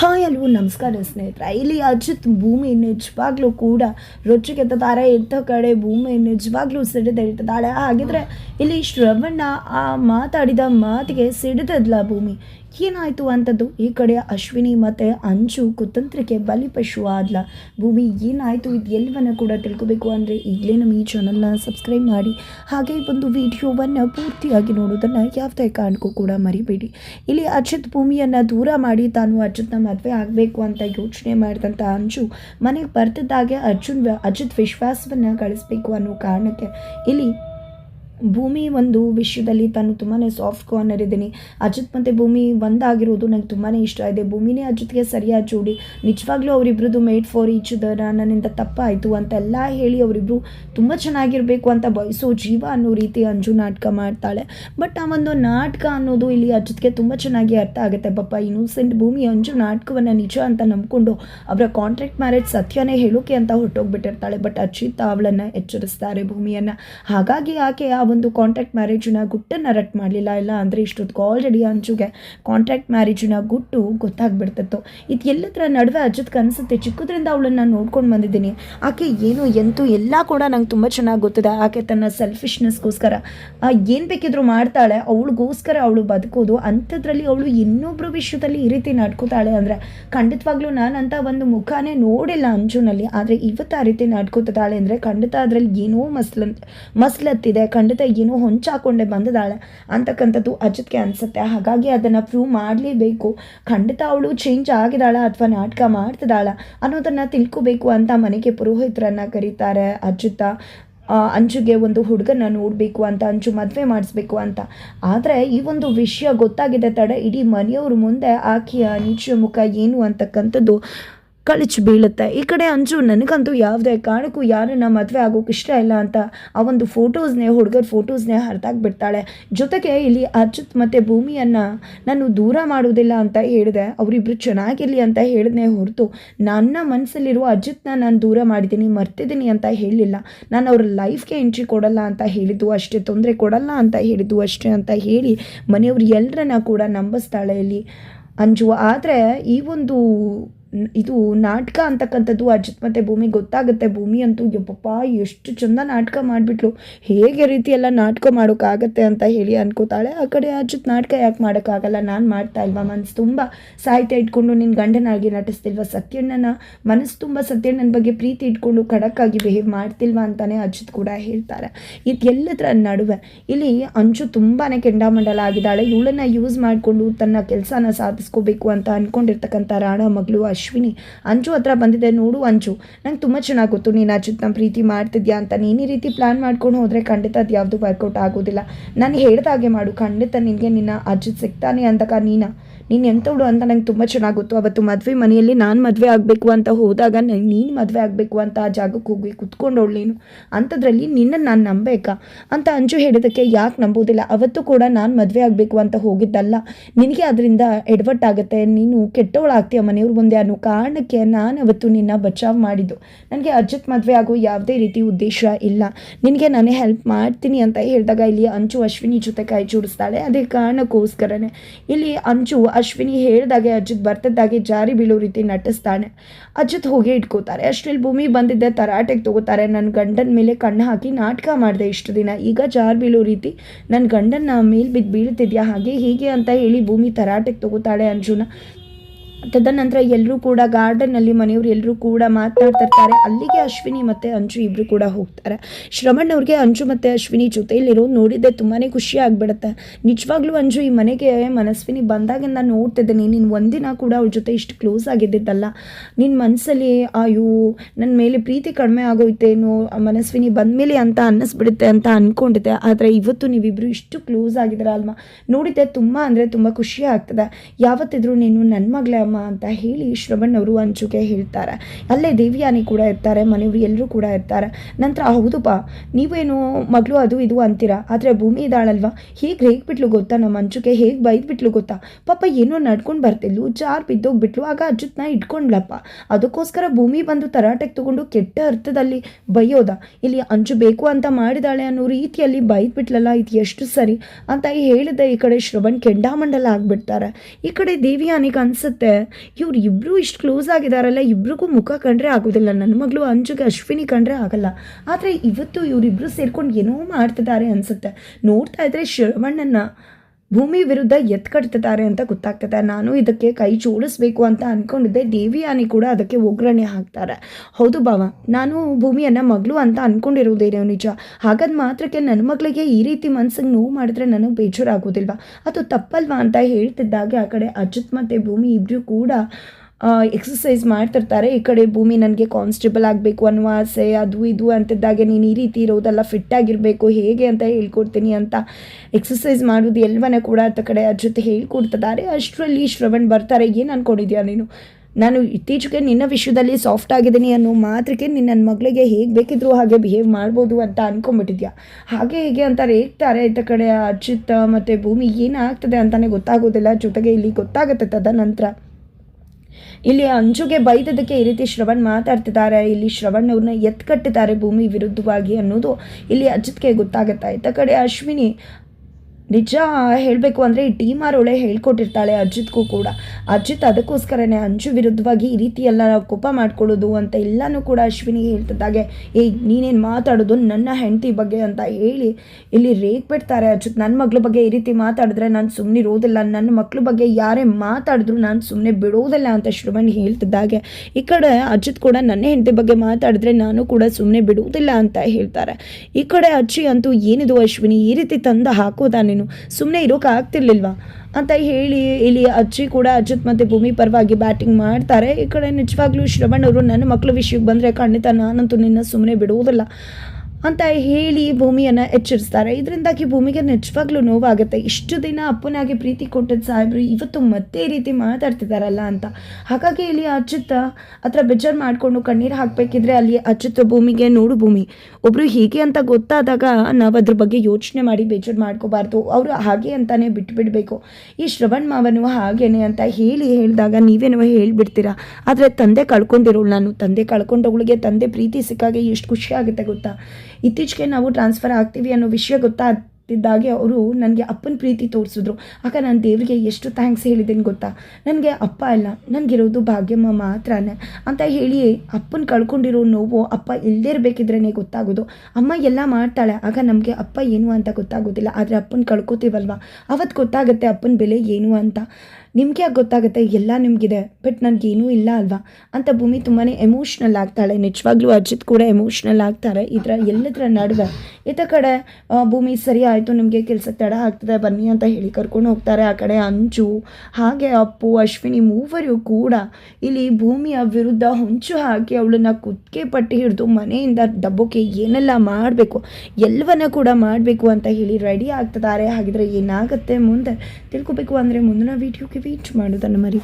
Hi ಅಲ್ವೋ ನಮಸ್ಕಾರ ಸ್ನೇಹಿತರೆ. ಇಲ್ಲಿ ಅಜಿತ್ ಭೂಮಿ ನಿಜವಾಗ್ಲೂ ಕೂಡ ರೊಚ್ಚಿಗೆತ್ತ ತಾರ ಇದ್ದ ಕಡೆ ಭೂಮಿ ನಿಜವಾಗ್ಲೂ ಸಿಡಿದೆಳ್ತಿದ್ದಾಳೆ ಹಾಗಿದ್ರೆ ಇಲ್ಲಿ ಶ್ರವಣ ಆ ಮಾತಾಡಿದ ಮಾತಿಗೆ ಸಿಡಿದದ್ಲ ಭೂಮಿ? ಏನಾಯಿತು ಅಂಥದ್ದು ಈ ಕಡೆ ಅಶ್ವಿನಿ ಮತ್ತು ಅಂಚು ಕುತಂತ್ರಕ್ಕೆ ಬಲಿಪಶು ಆದ್ಲ. ಭೂಮಿ ಏನಾಯಿತು ಇದು ಎಲ್ಲವನ್ನ ಕೂಡ ತಿಳ್ಕೊಬೇಕು ಅಂದರೆ ಈಗಲೇ ನಮ್ಮ ಈ ಚಾನಲ್ನ ಸಬ್ಸ್ಕ್ರೈಬ್ ಮಾಡಿ. ಹಾಗೆ ಒಂದು ವಿಡಿಯೋವನ್ನು ಪೂರ್ತಿಯಾಗಿ ನೋಡೋದನ್ನು ಯಾವುದೇ ಕಾರಣಕ್ಕೂ ಕೂಡ ಮರಿಬೇಡಿ. ಇಲ್ಲಿ ಅಜಿತ್ ಭೂಮಿಯನ್ನು ದೂರ ಮಾಡಿ ತಾನು ಅಜಿತ್ನ ಮದುವೆ ಆಗಬೇಕು ಅಂತ ಯೋಚನೆ ಮಾಡಿದಂಥ ಅಂಚು ಮನೆಗೆ ಬರ್ತಿದ್ದಾಗೆ ಅರ್ಜುನ್ ಅಜಿತ್ ವಿಶ್ವಾಸವನ್ನು ಕಳಿಸ್ಬೇಕು ಅನ್ನೋ ಕಾರಣಕ್ಕೆ. ಇಲ್ಲಿ ಭೂಮಿ ಒಂದು ವಿಷಯದಲ್ಲಿ ತಾನು ತುಂಬಾ ಸಾಫ್ಟ್ ಕಾರ್ನರ್ ಇದ್ದೀನಿ. ಅಜಿತ್ ಮತ್ತು ಭೂಮಿ ಒಂದಾಗಿರೋದು ನಂಗೆ ತುಂಬಾ ಇಷ್ಟ ಇದೆ. ಭೂಮಿನೇ ಅಜಿತ್ಗೆ ಸರಿಯಾಗಿ ಜೋಡಿ, ನಿಜವಾಗ್ಲೂ ಅವರಿಬ್ರದ್ದು ಮೇಡ್ ಫಾರ್ ಈಚ್ ಅದರ ನನ್ನಿಂದ ತಪ್ಪಾಯಿತು ಅಂತೆಲ್ಲ ಹೇಳಿ ಅವರಿಬ್ರು ತುಂಬ ಚೆನ್ನಾಗಿರಬೇಕು ಅಂತ ಬಯಸೋ ಜೀವ ಅನ್ನೋ ರೀತಿ ಅಂಜು ನಾಟಕ ಮಾಡ್ತಾಳೆ. ಬಟ್ ಆ ಒಂದು ನಾಟಕ ಅನ್ನೋದು ಇಲ್ಲಿ ಅಜಿತ್ಗೆ ತುಂಬ ಚೆನ್ನಾಗಿ ಅರ್ಥ ಆಗುತ್ತೆ. ಪಾಪ ಇನ್ನೂಸೆಂಟ್ ಭೂಮಿ ಅಂಜು ನಾಟಕವನ್ನು ನಿಜ ಅಂತ ನಂಬಿಕೊಂಡು ಅವರ ಕಾಂಟ್ರಾಕ್ಟ್ ಮ್ಯಾರೇಜ್ ಸತ್ಯನೇ ಹೇಳೋಕೆ ಅಂತ ಹೊರಟೋಗ್ಬಿಟ್ಟಿರ್ತಾಳೆ. ಬಟ್ ಅಜಿತ್ ಅವಳನ್ನು ಎಚ್ಚರಿಸ್ತಾರೆ ಭೂಮಿಯನ್ನು. ಹಾಗಾಗಿ ಆಕೆ ಆ ಒಂದು ಕಾಂಟ್ರಾಕ್ಟ್ ಮ್ಯಾರೇಜನ್ನ ಗುಟ್ಟನ್ನು ರಟ್ ಮಾಡಲಿಲ್ಲ, ಇಲ್ಲ ಅಂದರೆ ಇಷ್ಟೊತ್ತಿಗೆ ಆಲ್ರೆಡಿ ಅಂಜುಗೆ ಕಾಂಟ್ರಾಕ್ಟ್ ಮ್ಯಾರೇಜನ್ನ ಗುಟ್ಟು ಗೊತ್ತಾಗ್ಬಿಡ್ತಿತ್ತು. ಇದು ಎಲ್ಲತ್ರ ನಡುವೆ ಅಜಿತ್ಗೆ ಕನಸುತ್ತೆ ಚಿಕ್ಕದ್ರಿಂದ ಅವಳನ್ನು ನೋಡ್ಕೊಂಡು ಬಂದಿದ್ದೀನಿ. ಆಕೆ ಏನು ಎಂತೂ ಎಲ್ಲ ಕೂಡ ನಂಗೆ ತುಂಬ ಚೆನ್ನಾಗಿ ಗೊತ್ತಿದೆ. ಆಕೆ ತನ್ನ ಸೆಲ್ಫಿಶ್ನೆಸ್ಗೋಸ್ಕರ ಏನು ಬೇಕಿದ್ರು ಮಾಡ್ತಾಳೆ, ಅವಳಿಗೋಸ್ಕರ ಅವಳು ಬದುಕೋದು, ಅಂಥದ್ರಲ್ಲಿ ಅವಳು ಇನ್ನೊಬ್ಬರ ವಿಷಯದಲ್ಲಿ ಈ ರೀತಿ ನಡ್ಕೋತಾಳೆ ಅಂದರೆ ಖಂಡಿತವಾಗ್ಲೂ ನಾನು ಅಂತ ಒಂದು ಮುಖಾನೇ ನೋಡಿಲ್ಲ ಅಂಜುನಲ್ಲಿ. ಆದರೆ ಇವತ್ತು ಆ ರೀತಿ ನಡ್ಕೋತಾಳೆ ಅಂದರೆ ಖಂಡಿತ ಅದರಲ್ಲಿ ಏನೋ ಮಸ್ಲ ಮಸ್ಲತ್ತಿದೆ. ಖಂಡಿತ ಏನೋ ಹೊಂಚಾಕೊಂಡೆ ಬಂದಿದ್ದಾಳೆ ಅಂತಕ್ಕಂಥದ್ದು ಅಜಿತ್ಗೆ ಅನಿಸುತ್ತೆ. ಹಾಗಾಗಿ ಅದನ್ನು ಪ್ರೂವ್ ಮಾಡಲೇಬೇಕು. ಖಂಡಿತ ಅವಳು ಚೇಂಜ್ ಆಗಿದ್ದಾಳ ಅಥವಾ ನಾಟಕ ಮಾಡ್ತಿದ್ದಾಳ ಅನ್ನೋದನ್ನು ತಿಳ್ಕೋಬೇಕು ಅಂತ ಮನೆಗೆ ಪುರೋಹಿತರನ್ನು ಕರೀತಾರೆ ಅಜಿತ. ಅಂಜುಗೆ ಒಂದು ಹುಡುಗನ ನೋಡಬೇಕು ಅಂತ, ಅಂಜು ಮದುವೆ ಮಾಡಿಸ್ಬೇಕು ಅಂತ. ಆದರೆ ಈ ಒಂದು ವಿಷಯ ಗೊತ್ತಾಗಿದೆ ತಡ, ಇಡೀ ಮನೆಯವ್ರ ಮುಂದೆ ಆಕೆಯ ನೀಚ ಮುಖ ಏನು ಅಂತಕ್ಕಂಥದ್ದು ಕಳಿಚಿ ಬೀಳುತ್ತೆ. ಈ ಕಡೆ ಅಂಜು, ನನಗಂತೂ ಯಾವುದೇ ಕಾರಣಕ್ಕೂ ಯಾರನ್ನ ಮದುವೆ ಆಗೋಕೆ ಇಷ್ಟ ಇಲ್ಲ ಅಂತ ಆ ಒಂದು ಫೋಟೋಸ್ನೇ, ಹುಡುಗರ ಫೋಟೋಸ್ನೇ ಹರಿದಾಕ್ಬಿಡ್ತಾಳೆ ಜೊತೆಗೆ ಇಲ್ಲಿ ಅಜಿತ್ ಮತ್ತು ಭೂಮಿಯನ್ನು ನಾನು ದೂರ ಮಾಡೋದಿಲ್ಲ ಅಂತ ಹೇಳಿದೆ. ಅವರಿಬ್ಬರು ಚೆನ್ನಾಗಿರಲಿ ಅಂತ ಹೇಳಿದ್ನೇ ಹೊರತು ನನ್ನ ಮನಸ್ಸಲ್ಲಿರುವ ಅಜಿತ್ನ ನಾನು ದೂರ ಮಾಡಿದ್ದೀನಿ, ಮರ್ತಿದ್ದೀನಿ ಅಂತ ಹೇಳಿಲ್ಲ. ನಾನು ಅವ್ರ ಲೈಫ್ಗೆ ಎಂಟ್ರಿ ಕೊಡಲ್ಲ ಅಂತ ಹೇಳಿದ್ದು ಅಷ್ಟೇ, ತೊಂದರೆ ಕೊಡಲ್ಲ ಅಂತ ಹೇಳಿದ್ದು ಅಷ್ಟೇ ಅಂತ ಹೇಳಿ ಮನೆಯವ್ರು ಎಲ್ಲರನ್ನ ಕೂಡ ನಂಬಿಸ್ತಾಳೆ ಇಲ್ಲಿ ಅಂಜು. ಆದರೆ ಈ ಒಂದು ಇದು ನಾಟಕ ಅಂತಕ್ಕಂಥದ್ದು ಅಜಿತ್ ಮತ್ತು ಭೂಮಿ ಗೊತ್ತಾಗುತ್ತೆ. ಭೂಮಿ ಅಂತೂ ಯಪ್ಪಪ್ಪ ಎಷ್ಟು ಚಂದ ನಾಟಕ ಮಾಡಿಬಿಟ್ಲು. ಹೇಗೆ ರೀತಿ ಎಲ್ಲ ನಾಟಕ ಮಾಡೋಕ್ಕಾಗತ್ತೆ ಅಂತ ಹೇಳಿ ಅನ್ಕೋತಾಳೆ. ಆ ಕಡೆ ಅಜಿತ್ ನಾಟಕ ಯಾಕೆ ಮಾಡೋಕ್ಕಾಗಲ್ಲ? ನಾನು ಮಾಡ್ತಾ ಇಲ್ವಾ ಮನಸ್ಸು ತುಂಬ ಸಾಹಿತ್ಯ ಇಟ್ಕೊಂಡು ನಿನ್ನ ಗಂಡನಾಗಿ ನಟಿಸ್ತಿಲ್ವಾ ಸತ್ಯಣ್ಣನ? ಮನಸ್ಸು ತುಂಬ ಸತ್ಯಣ್ಣನ ಬಗ್ಗೆ ಪ್ರೀತಿ ಇಟ್ಕೊಂಡು ಖಡಕ್ಕಾಗಿ ಬಿಹೇವ್ ಮಾಡ್ತಿಲ್ವಾ ಅಂತಲೇ ಅಜಿತ್ ಕೂಡ ಹೇಳ್ತಾರೆ. ಇದು ಎಲ್ಲದರ ನಡುವೆ ಇಲ್ಲಿ ಅಂಜು ತುಂಬಾ ಕೆಂಡಾಮಂಡಲ ಆಗಿದ್ದಾಳೆ. ಇವಳನ್ನ ಯೂಸ್ ಮಾಡಿಕೊಂಡು ತನ್ನ ಕೆಲಸನ ಸಾಧಿಸ್ಕೋಬೇಕು ಅಂತ ಅಂದ್ಕೊಂಡಿರ್ತಕ್ಕಂಥ ರಾಣ ಮಗಳು ಅಶ್ವಿನಿ, ಅಂಜು ಹತ್ರ ಬಂದಿದೆ, ನೋಡು ಅಂಜು. ನಂಗೆ ತುಂಬ ಚೆನ್ನಾಗಿ ಗೊತ್ತು, ನೀನು ಅಜಿತ್ನ ಪ್ರೀತಿ ಮಾಡ್ತಿದ್ಯಾ ಅಂತ. ನೀನು ಈ ರೀತಿ ಪ್ಲ್ಯಾನ್ ಮಾಡ್ಕೊಂಡು ಹೋದರೆ ಖಂಡಿತ ಅದು ಯಾವುದು ವರ್ಕೌಟ್ ಆಗೋದಿಲ್ಲ. ನಾನು ಹೇಳ್ದಾಗೆ ಮಾಡು, ಖಂಡಿತ ನಿನಗೆ ನಿನ್ನ ಅಜಿತ್ ಸಿಗ್ತಾನೆ ಅಂದಾಗ ನೀನು? ನೀನು ಎಂಥವಳು ಅಂತ ನಂಗೆ ತುಂಬ ಚೆನ್ನಾಗಿ ಗೊತ್ತು. ಅವತ್ತು ಮದುವೆ ಮನೆಯಲ್ಲಿ ನಾನು ಮದುವೆ ಆಗಬೇಕು ಅಂತ ಹೋದಾಗ ನಂಗೆ ನೀನು ಮದುವೆ ಆಗಬೇಕು ಅಂತ ಆ ಜಾಗಕ್ಕೆ ಹೋಗಿ ಕುತ್ಕೊಂಡವಳು ನೀನು. ಅಂಥದ್ರಲ್ಲಿ ನಿನ್ನನ್ನು ನಾನು ನಂಬೇಕಾ? ಅಂತ ಅಂಜು ಹೇಳಿದಕ್ಕೆ ಯಾಕೆ ನಂಬೋದಿಲ್ಲ. ಅವತ್ತು ಕೂಡ ನಾನು ಮದುವೆ ಆಗಬೇಕು ಅಂತ ಹೋಗಿದ್ದಲ್ಲ. ನಿನಗೆ ಅದರಿಂದ ಎಡವಟ್ಟಾಗುತ್ತೆ ನೀನು ಕೆಟ್ಟವಳಾಗ್ತೀಯ ಮನೆಯವ್ರ ಮುಂದೆ ಅನ್ನೋ ಕಾರಣಕ್ಕೆ ನಾನು ಅವತ್ತು ನಿನ್ನ ಬಚಾವ್ ಮಾಡಿದ್ದು. ನನಗೆ ಅಜ್ಜತ್ ಮದುವೆ ಆಗೋ ಯಾವುದೇ ರೀತಿ ಉದ್ದೇಶ ಇಲ್ಲ. ನಿನಗೆ ನಾನೇ ಹೆಲ್ಪ್ ಮಾಡ್ತೀನಿ ಅಂತ ಹೇಳಿದಾಗ ಇಲ್ಲಿ ಅಂಜು ಅಶ್ವಿನಿ ಜೊತೆ ಕೈ ಜೋಡಿಸ್ತಾಳೆ. ಅದೇ ಕಾರಣಕ್ಕೋಸ್ಕರನೇ. ಇಲ್ಲಿ ಅಂಜು ಅಶ್ವಿನಿ ಹೇಳ್ದಾಗೆ ಅಜಿತ್ ಬರ್ತಿದ್ದಾಗೆ ಜಾರಿ ಬೀಳೋ ರೀತಿ ನಟಿಸ್ತಾನೆ. ಅಜಿತ್ ಹೋಗಿ ಇಟ್ಕೋತಾರೆ. ಅಷ್ಟರಲ್ಲಿ ಭೂಮಿ ಬಂದಿದ್ದೆ ತರಾಟೆಗೆ ತಗೋತಾರೆ. ನನ್ನ ಗಂಡನ ಮೇಲೆ ಕಣ್ಣು ಹಾಕಿ ನಾಟಕ ಮಾಡಿದೆ ಇಷ್ಟು ದಿನ. ಈಗ ಜಾರಿ ಬೀಳೋ ರೀತಿ ನನ್ನ ಗಂಡನ ಮೇಲೆ ಬಿದ್ದು ಬೀಳ್ತಿದ್ಯಾ? ಹಾಗೆ ಹೀಗೆ ಅಂತ ಹೇಳಿ ಭೂಮಿ ತರಾಟೆಗೆ ತಗೋತಾಳೆ ಅಂಜುನ. ತದನಂತರ ಎಲ್ಲರೂ ಕೂಡ ಗಾರ್ಡನ್ನಲ್ಲಿ ಮನೆಯವರು ಎಲ್ಲರೂ ಕೂಡ ಮಾತನಾಡ್ತಿರ್ತಾರೆ ಅಲ್ಲಿಗೆ ಅಶ್ವಿನಿ ಮತ್ತು ಅಂಜು ಇಬ್ಬರು ಕೂಡ ಹೋಗ್ತಾರೆ. ಶ್ರವಣ್ ಅವ್ರಿಗೆ ಅಂಜು ಮತ್ತು ಅಶ್ವಿನಿ ಜೊತೆಯಲ್ಲಿರೋ ನೋಡಿದ್ದೆ ತುಂಬಾ ಖುಷಿ ಆಗಿಬಿಡುತ್ತೆ. ನಿಜವಾಗ್ಲೂ ಅಂಜು ಈ ಮನೆಗೆ ಮನಸ್ವಿನಿ ಬಂದಾಗಿಂದ ನೋಡ್ತಿದ್ದೀನಿ ನೀನು ಒಂದಿನ ಕೂಡ ಅವ್ರ ಜೊತೆ ಇಷ್ಟು ಕ್ಲೋಸ್ ಆಗಿದ್ದಿದ್ದಲ್ಲ. ನಿನ್ನ ಮನಸ್ಸಲ್ಲಿ ಅಯ್ಯೋ ನನ್ನ ಮೇಲೆ ಪ್ರೀತಿ ಕಡಿಮೆ ಆಗೋಯ್ತೇನೋ ಮನಸ್ವಿನಿ ಬಂದಮೇಲೆ ಅಂತ ಅನ್ನಿಸ್ಬಿಡುತ್ತೆ ಅಂತ ಅಂದ್ಕೊಂಡಿದ್ದೆ ಆದರೆ ಇವತ್ತು ನೀವಿಬ್ಬರು ಇಷ್ಟು ಕ್ಲೋಸ್ ಆಗಿದ್ದೀರ ಅಲ್ವಾ ನೋಡಿದ್ದೆ ತುಂಬ ಅಂದರೆ ತುಂಬ ಖುಷಿ ಆಗ್ತದೆ. ಯಾವತ್ತಿದ್ರೂ ನೀನು ನನ್ನ ಮಗಳೇ ಅಮ್ಮ ಅಂತ ಹೇಳಿ ಶ್ರವಣ್ ಅವರು ಹೇಳ್ತಾರೆ. ಅಲ್ಲೇ ದೇವಿಯಾನಿ ಕೂಡ ಇರ್ತಾರೆ ಮನೆಯವರು ಎಲ್ಲರೂ ಕೂಡ ಇರ್ತಾರೆ. ನಂತರ ಹೌದುಪ್ಪ ನೀವೇನು ಮಗಳು ಅದು ಇದು ಅಂತೀರಾ? ಆದರೆ ಭೂಮಿ ಇದ್ದಾಳಲ್ವಾ ಹೇಗೆ ಹೇಗೆ ಬಿಟ್ಲು ಗೊತ್ತಾ ನಮ್ಮ ಅಂಚುಗೆ? ಹೇಗೆ ಬೈದ್ಬಿಟ್ಲು ಗೊತ್ತಾ? ಪಾಪ ಏನೋ ನಡ್ಕೊಂಡು ಬರ್ತಿದ್ಲು, ಜಾರ್ ಬಿದ್ದೋಗ್ಬಿಟ್ಲು. ಆಗ ಅಜ್ಜುತ್ನ ಇಟ್ಕೊಂಡ್ಲಪ್ಪ, ಅದಕ್ಕೋಸ್ಕರ ಭೂಮಿ ಬಂದು ತರಾಟೆಗೆ ತಗೊಂಡು ಕೆಟ್ಟ ಅರ್ಥದಲ್ಲಿ ಬೈಯೋದ? ಇಲ್ಲಿ ಅಂಚು ಬೇಕು ಅಂತ ಮಾಡಿದಾಳೆ ಅನ್ನೋ ರೀತಿಯಲ್ಲಿ ಬೈದ್ಬಿಟ್ಲಲ್ಲ, ಇದು ಎಷ್ಟು ಸರಿ? ಅಂತ ಹೇಳಿದ ಈ ಕಡೆ ಶ್ರವಣ್ ಕೆಂಡಾಮಂಡಲ ಆಗ್ಬಿಡ್ತಾರೆ. ಈ ಕಡೆ ದೇವಿಯಾನಿಗೆ ಅನಿಸುತ್ತೆ ಇವ್ರು ಇಬ್ಬರು ಇಷ್ಟು ಕ್ಲೋಸ್ ಆಗಿದಾರಲ್ಲ, ಇಬ್ರಿಗೂ ಮುಖ ಕಂಡ್ರೆ ಆಗೋದಿಲ್ಲ. ನನ್ನ ಮಗಳು ಅಂಜುಗೆ ಅಶ್ವಿನಿ ಕಂಡ್ರೆ ಆಗಲ್ಲ. ಆದರೆ ಇವತ್ತು ಇವರಿಬ್ಬರು ಸೇರ್ಕೊಂಡು ಏನೋ ಮಾಡ್ತಿದ್ದಾರೆ ಅನಿಸುತ್ತೆ. ನೋಡ್ತಾ ಇದ್ರೆ ಶ್ರವಣ್ಣನ ಭೂಮಿ ವಿರುದ್ಧ ಎತ್ಕಟ್ತಿದ್ದಾರೆ ಅಂತ ಗೊತ್ತಾಗ್ತದೆ. ನಾನು ಇದಕ್ಕೆ ಕೈ ಜೋಡಿಸ್ಬೇಕು ಅಂತ ಅಂದ್ಕೊಂಡಿದ್ದೆ ದೇವಿಯಾನಿ ಕೂಡ ಅದಕ್ಕೆ ಒಗ್ಗರಣೆ ಹಾಕ್ತಾರೆ ಹೌದು ಬಾವ ನಾನು ಭೂಮಿಯನ್ನು ಮಗಳು ಅಂತ ಅಂದ್ಕೊಂಡಿರೋದೇನೋ ನಿಜ. ಹಾಗಾದ ಮಾತ್ರಕ್ಕೆ ನನ್ನ ಮಗಳಿಗೆ ಈ ರೀತಿ ಮನ್ಸಿಗೆ ನೋವು ಮಾಡಿದ್ರೆ ನನಗೆ ಬೇಜಾರಾಗೋದಿಲ್ವಾ? ಅದು ತಪ್ಪಲ್ವಾ ಅಂತ ಹೇಳ್ತಿದ್ದಾಗ ಆ ಕಡೆ ಅಜಿತ್ ಮತ್ತು ಭೂಮಿ ಇಬ್ಬರು ಕೂಡ ಎಕ್ಸಸೈಸ್ ಮಾಡ್ತಿರ್ತಾರೆ. ಈ ಕಡೆ ಭೂಮಿ ನನಗೆ ಕಾನ್ಸ್ಟೇಬಲ್ ಆಗಬೇಕು ಅನ್ನುವ ಆಸೆ, ಅದು ಇದು ಅಂತಿದ್ದಾಗೆ ನೀನು ಈ ರೀತಿ ಇರೋದೆಲ್ಲ ಫಿಟ್ ಆಗಿರಬೇಕು, ಹೇಗೆ ಅಂತ ಹೇಳ್ಕೊಡ್ತೀನಿ ಅಂತ ಎಕ್ಸಸೈಸ್ ಮಾಡೋದು ಎಲ್ಲವನ್ನ ಕೂಡ ಆತ ಕಡೆ ಅದ್ರ ಜೊತೆ ಹೇಳ್ಕೊಡ್ತಿದ್ದಾರೆ. ಅಷ್ಟರಲ್ಲಿ ಶ್ರವಣ್ ಬರ್ತಾರೆ. ಏನು ಅಂದ್ಕೊಂಡಿದ್ಯಾ ನೀನು? ನಾನು ಇತ್ತೀಚೆಗೆ ನಿನ್ನ ವಿಷಯದಲ್ಲಿ ಸಾಫ್ಟ್ ಆಗಿದ್ದೀನಿ ಅನ್ನೋ ಮಾತ್ರಕ್ಕೆ ನೀನು ನನ್ನ ಮಗಳಿಗೆ ಹೇಗೆ ಬೇಕಿದ್ರು ಹಾಗೆ ಬಿಹೇವ್ ಮಾಡ್ಬೋದು ಅಂತ ಅಂದ್ಕೊಂಬಿಟ್ಟಿದ್ಯಾ ಹಾಗೆ ಹೀಗೆ ಅಂತ ರೇಗ್ತಾರೆ ಇತ್ತ ಕಡೆ ಅಜಿತ್ ಮತ್ತು ಭೂಮಿ ಏನಾಗ್ತದೆ ಅಂತಲೇ ಗೊತ್ತಾಗೋದಿಲ್ಲ. ಜೊತೆಗೆ ಇಲ್ಲಿ ಗೊತ್ತಾಗುತ್ತೆ ತದನಂತರ. ಇಲ್ಲಿ ಅಂಜುಗೆ ಬೈದದಕ್ಕೆ ಈ ರೀತಿ ಶ್ರವಣ್ ಮಾತಾಡ್ತಿದ್ದಾರೆ. ಇಲ್ಲಿ ಶ್ರವಣ್ ಅವ್ರನ್ನ ಎತ್ಕಟ್ಟಿದ್ದಾರೆ ಭೂಮಿ ವಿರುದ್ಧವಾಗಿ ಅನ್ನೋದು ಇಲ್ಲಿ ಅಜಿತ್ಗೆ ಗೊತ್ತಾಗುತ್ತಾ ಇತ್ತ. ಕಡೆ ಅಶ್ವಿನಿ ನಿಜ ಹೇಳಬೇಕು ಅಂದರೆ ಈ ಟೀಮ್ ಅವಳೆ ಹೇಳ್ಕೊಟ್ಟಿರ್ತಾಳೆ ಅಜಿತ್ಗೂ ಕೂಡ. ಅಜಿತ್ ಅದಕ್ಕೋಸ್ಕರನೇ ಅಂಜು ವಿರುದ್ಧವಾಗಿ ಈ ರೀತಿ ಎಲ್ಲ ಕೋಪ ಮಾಡ್ಕೊಳ್ಳೋದು ಅಂತ ಎಲ್ಲನೂ ಕೂಡ ಅಶ್ವಿನಿಗೆ ಹೇಳ್ತಿದ್ದಾಗೆ ಏಯ್, ನೀನೇನು ಮಾತಾಡೋದು? ನನ್ನ ಹೆಂಡತಿ ಬಗ್ಗೆ ಅಂತ ಹೇಳಿ ಇಲ್ಲಿ ರೇಗ್ ಬಿಡ್ತಾರೆ ಅಜಿತ್. ನನ್ನ ಮಗಳ ಬಗ್ಗೆ ಈ ರೀತಿ ಮಾತಾಡಿದ್ರೆ ನಾನು ಸುಮ್ಮನೆ ಇರೋದಿಲ್ಲ. ನನ್ನ ಮಕ್ಳ ಬಗ್ಗೆ ಯಾರೇ ಮಾತಾಡಿದ್ರು ನಾನು ಸುಮ್ಮನೆ ಬಿಡೋದಿಲ್ಲ ಅಂತ ಶ್ರವಣ್ ಹೇಳ್ತಿದ್ದಾಗೆ ಈ ಕಡೆ ಅಜಿತ್ ಕೂಡ ನನ್ನ ಹೆಂಡತಿ ಬಗ್ಗೆ ಮಾತಾಡಿದ್ರೆ ನಾನು ಕೂಡ ಸುಮ್ಮನೆ ಬಿಡುವುದಿಲ್ಲ ಅಂತ ಹೇಳ್ತಾರೆ. ಈ ಕಡೆ ಅಜ್ಜಿ ಅಂತೂ ಏನಿದು ಅಶ್ವಿನಿ? ಈ ರೀತಿ ತಂದು ಹಾಕೋದಾ ನೀನು. ಸುಮ್ಮನೆ ಇರೋಕೆ ಆಗ್ತಿರ್ಲಿಲ್ವಾ? ಅಂತ ಹೇಳಿ ಇಲ್ಲಿ ಅಜ್ಜಿ ಕೂಡ ಅಜಿತ್ ಮತ್ತು ಭೂಮಿ ಪರವಾಗಿ ಬ್ಯಾಟಿಂಗ್ ಮಾಡ್ತಾರೆ. ಈ ಕಡೆ ನಿಜವಾಗ್ಲೂ ಶ್ರವಣ್ ಅವರು ನನ್ನ ಮಕ್ಕಳ ವಿಷಯಕ್ಕೆ ಬಂದರೆ ಖಂಡಿತ ನಾನಂತೂ ನಿನ್ನ ಸುಮ್ಮನೆ ಬಿಡುವುದಿಲ್ಲ. ಅಂತ ಹೇಳಿ ಭೂಮಿಯನ್ನು ಎಚ್ಚರಿಸ್ತಾರೆ. ಇದರಿಂದಾಗಿ ಭೂಮಿಗೆ ನಿಜವಾಗ್ಲೂ ನೋವಾಗುತ್ತೆ. ಇಷ್ಟು ದಿನ ಅಪ್ಪನಾಗಿ ಪ್ರೀತಿ ಕೊಟ್ಟಿದ್ದ ಸಾಹೇಬ್ರು ಇವತ್ತು ಮತ್ತೆ ಈ ರೀತಿ ಮಾತಾಡ್ತಿದ್ದಾರಲ್ಲ ಅಂತ. ಹಾಗಾಗಿ ಇಲ್ಲಿ ಅಚ್ಚುತ್ತ ಹತ್ರ ಬೇಜಾರು ಮಾಡಿಕೊಂಡು ಕಣ್ಣೀರು ಹಾಕಬೇಕಿದ್ರೆ ಅಲ್ಲಿ ಅಚ್ಚುತ್ತ ಭೂಮಿಗೆ, ನೋಡು ಭೂಮಿ ಒಬ್ಬರು ಹೀಗೆ ಅಂತ ಗೊತ್ತಾದಾಗ ನಾವು ಅದ್ರ ಬಗ್ಗೆ ಯೋಚನೆ ಮಾಡಿ ಬೇಜಾರು ಮಾಡ್ಕೋಬಾರ್ದು. ಅವರು ಹಾಗೆ ಅಂತಾನೆ ಬಿಟ್ಬಿಡಬೇಕು. ಈ ಶ್ರವಣ್ ಮಾವನು ಹಾಗೇನೆ ಅಂತ ಹೇಳಿ ಹೇಳಿದಾಗ ನೀವೇನೋ ಹೇಳಿಬಿಡ್ತೀರಾ? ಆದರೆ ತಂದೆ ಕಳ್ಕೊಂಡಿರೋಳು ನಾನು. ತಂದೆ ಕಳ್ಕೊಂಡವಳಿಗೆ ತಂದೆ ಪ್ರೀತಿ ಸಿಕ್ಕಾಗೆ ಎಷ್ಟು ಖುಷಿ ಆಗುತ್ತೆ ಗೊತ್ತಾ? ಇತ್ತೀಚೆಗೆ ನಾವು ಟ್ರಾನ್ಸ್ಫರ್ ಆಗ್ತೀವಿ ಅನ್ನೋ ವಿಷಯ ಗೊತ್ತಾಗ್ತಿದ್ದಾಗೆ ಅವರು ನನಗೆ ಅಪ್ಪನ ಪ್ರೀತಿ ತೋರಿಸಿದ್ರು. ಆಗ ನಾನು ದೇವರಿಗೆ ಎಷ್ಟು ಥ್ಯಾಂಕ್ಸ್ ಹೇಳಿದ್ದೀನಿ ಗೊತ್ತಾ? ನನಗೆ ಅಪ್ಪ ಅಲ್ಲ, ನನಗಿರೋದು ಭಾಗ್ಯಮ್ಮ ಮಾತ್ರನೇ. ಅಂತ ಹೇಳಿ ಅಪ್ಪನ ಕಳ್ಕೊಂಡಿರೋ ನೋವು ಅಪ್ಪ ಇಲ್ಲದೇ ಇರಬೇಕಿದ್ರೇ ಗೊತ್ತಾಗೋದು. ಅಮ್ಮ ಎಲ್ಲ ಮಾಡ್ತಾಳೆ, ಆಗ ನಮಗೆ ಅಪ್ಪ ಏನು ಅಂತ ಗೊತ್ತಾಗೋದಿಲ್ಲ. ಆದರೆ ಅಪ್ಪನ ಕಳ್ಕೊತೀವಲ್ವ? ಅವತ್ತು ಗೊತ್ತಾಗುತ್ತೆ ಅಪ್ಪನ ಬೆಲೆ ಏನು ಅಂತ. ನಿಮ್ಗೆ ಯಾಕೆ ಗೊತ್ತಾಗುತ್ತೆ? ಎಲ್ಲ ನಿಮಗಿದೆ. ಬಟ್ ನನಗೇನೂ ಇಲ್ಲ ಅಲ್ವಾ? ಅಂತ ಭೂಮಿ ತುಂಬಾ ಎಮೋಷ್ನಲ್ ಆಗ್ತಾಳೆ. ನಿಜವಾಗ್ಲೂ ಅಜಿತ್ ಕೂಡ ಎಮೋಷ್ನಲ್ ಆಗ್ತಾರೆ. ಇದರ ಎಲ್ಲದರ ನಡುವೆ? ಈತ ಕಡೆ ಭೂಮಿ ಸರಿ ಆಯಿತು, ನಿಮಗೆ ಕೆಲಸ ತಡ ಆಗ್ತದೆ, ಬನ್ನಿ ಅಂತ ಹೇಳಿ ಕರ್ಕೊಂಡು ಹೋಗ್ತಾರೆ ಆ ಕಡೆ ಅಂಜು. ಹಾಗೆ ಅಪ್ಪು, ಅಶ್ವಿನಿ ಮೂವರು ಕೂಡ ಇಲ್ಲಿ ಭೂಮಿಯ ವಿರುದ್ಧ ಹೊಂಚು ಹಾಕಿ ಅವಳನ್ನ ಕುತ್ತಿಗೆ ಪಟ್ಟಿ ಹಿಡಿದು ಮನೆಯಿಂದ ಡಬ್ಬಕ್ಕೆ ಏನೆಲ್ಲ ಮಾಡಬೇಕು? ಎಲ್ಲವನ್ನ ಕೂಡ ಮಾಡಬೇಕು ಅಂತ ಹೇಳಿ ರೆಡಿ ಆಗ್ತಿದ್ದಾರೆ. ಹಾಗಿದ್ರೆ ಏನಾಗುತ್ತೆ ಮುಂದೆ? ತಿಳ್ಕೊಬೇಕು ಅಂದರೆ ಮುಂದಿನ ವೀಡಿಯೋಗೆ ವೇಟ್ ಮಾಡೋದನ್ನು ಮರಿ